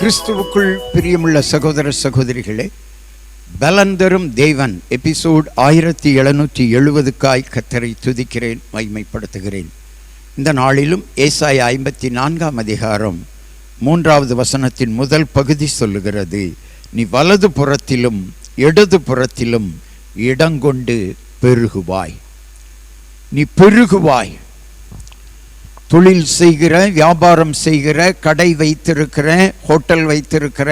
கிறிஸ்துவுக்குள் பிரியமுள்ள சகோதர சகோதரிகளே பலந்தரும் தேவன் எபிசோட் ஆயிரத்தி எழுநூற்றி எழுபதுக்காய் கத்தரை துதிக்கிறேன் மைமைப்படுத்துகிறேன் இந்த நாளிலும் ஏசாய ஐம்பத்தி நான்காம் அதிகாரம் மூன்றாவது வசனத்தின் முதல் பகுதி சொல்லுகிறது நீ வலது புறத்திலும் இடது புறத்திலும் இடங்கொண்டு பெருகுவாய். நீ பெருகுவாய். தொழில் செய்கிற வியாபாரம் செய்கிற கடை வைத்திருக்கிற ஹோட்டல் வைத்திருக்கிற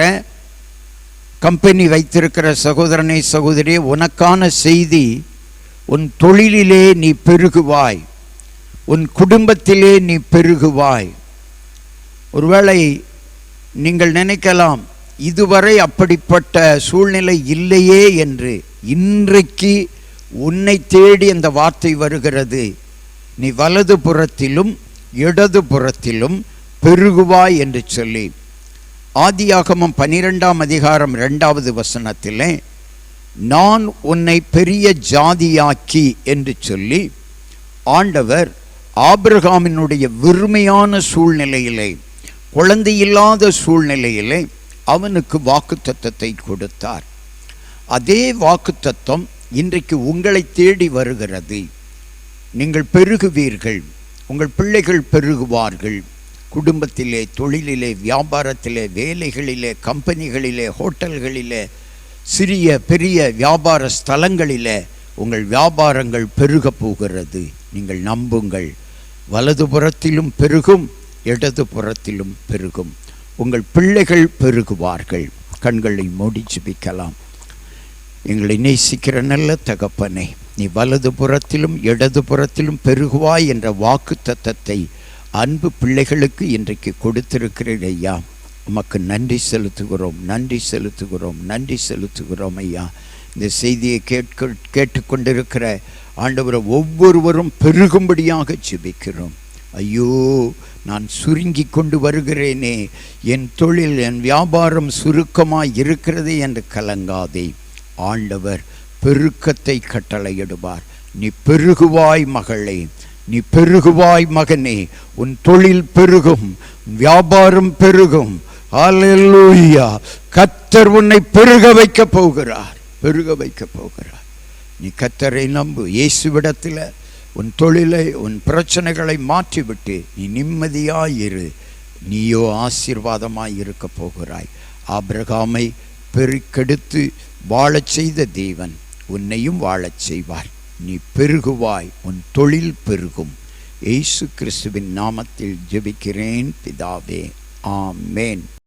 கம்பெனி வைத்திருக்கிற சகோதரனை சகோதரி உனக்கான செய்தி உன் தொழிலிலே நீ பெருகுவாய். உன் குடும்பத்திலே நீ பெருகுவாய். ஒருவேளை நீங்கள் நினைக்கலாம் இதுவரை அப்படிப்பட்ட சூழ்நிலை இல்லையே என்று இன்றைக்கு உன்னை தேடி அந்த வார்த்தை வருகிறது. நீ வலது புறத்திலும் இடது புறத்திலும் பெருகுவாய் என்று சொல்லி ஆதியாகமம் பனிரெண்டாம் அதிகாரம் ரெண்டாவது வசனத்திலே நான் உன்னை பெரிய ஜாதியாக்கி என்று சொல்லி ஆண்டவர் ஆபிரகாமினுடைய வெறுமையான சூழ்நிலையிலே குழந்தையில்லாத சூழ்நிலையிலே அவனுக்கு வாக்குத்தத்தை கொடுத்தார். அதே வாக்குத்தத்தம் இன்றைக்கு உங்களை தேடி வருகிறது. நீங்கள் பெருகுவீர்கள். உங்கள் பிள்ளைகள் பெருகுவார்கள். குடும்பத்திலே தொழிலிலே வியாபாரத்திலே வேலைகளிலே கம்பெனிகளிலே ஹோட்டல்களிலே சிறிய பெரிய வியாபார ஸ்தலங்களிலே உங்கள் வியாபாரங்கள் பெருகப் போகிறது. நீங்கள் நம்புங்கள். வலதுபுறத்திலும் பெருகும் இடது புறத்திலும் பெருகும். உங்கள் பிள்ளைகள் பெருகுவார்கள். கண்களை மூடி ஜெபிக்கலாம். எங்களை நேசிக்கிற நல்ல தகப்பனே நீ வலது புறத்திலும் இடது புறத்திலும் பெருகுவாய் என்ற வாக்கு தத்தத்தை அன்பு பிள்ளைகளுக்கு இன்றைக்கு கொடுத்திருக்கிறீர் ஐயா. உமக்கு நன்றி செலுத்துகிறோம் நன்றி செலுத்துகிறோம் நன்றி செலுத்துகிறோம் ஐயா. இந்த செய்தியை கேட்க கேட்டுக்கொண்டிருக்கிற ஆண்டவரை ஒவ்வொருவரும் பெருகும்படியாக ஜெபிக்கிறோம். ஐயோ நான் சுருங்கி கொண்டு வருகிறேனே என் தொழில் என் வியாபாரம் சுருக்கமாக இருக்கிறதே என்று கலங்காதே. ஆண்டவர் பெருக்கத்தை கட்டளையிடுவார். நீ பெருகுவாய் மகளே நீ பெருகுவாய் மகனே உன் தொழில் பெருகும் வியாபாரம் பெருகும். ஆலூயா கத்தர் உன்னை பெருக வைக்க போகிறார் பெருக வைக்க போகிறார். நீ கத்தரை நம்பு இயேசுவிடத்தில் உன் தொழிலை உன் பிரச்சனைகளை மாற்றிவிட்டு நீ நிம்மதியாயிரு. நீயோ ஆசீர்வாதமாய் இருக்க போகிறாய். ஆபிரகாமை பெருக்கெடுத்து வாழச் செய்த தேவன். உன்னையும் வாழச் செய்வார். நீ பெருகுவாய் உன் தொழில் பெருகும். ஏசு கிறிஸ்துவின் நாமத்தில் ஜெபிக்கிறேன் பிதாவே. ஆமேன்.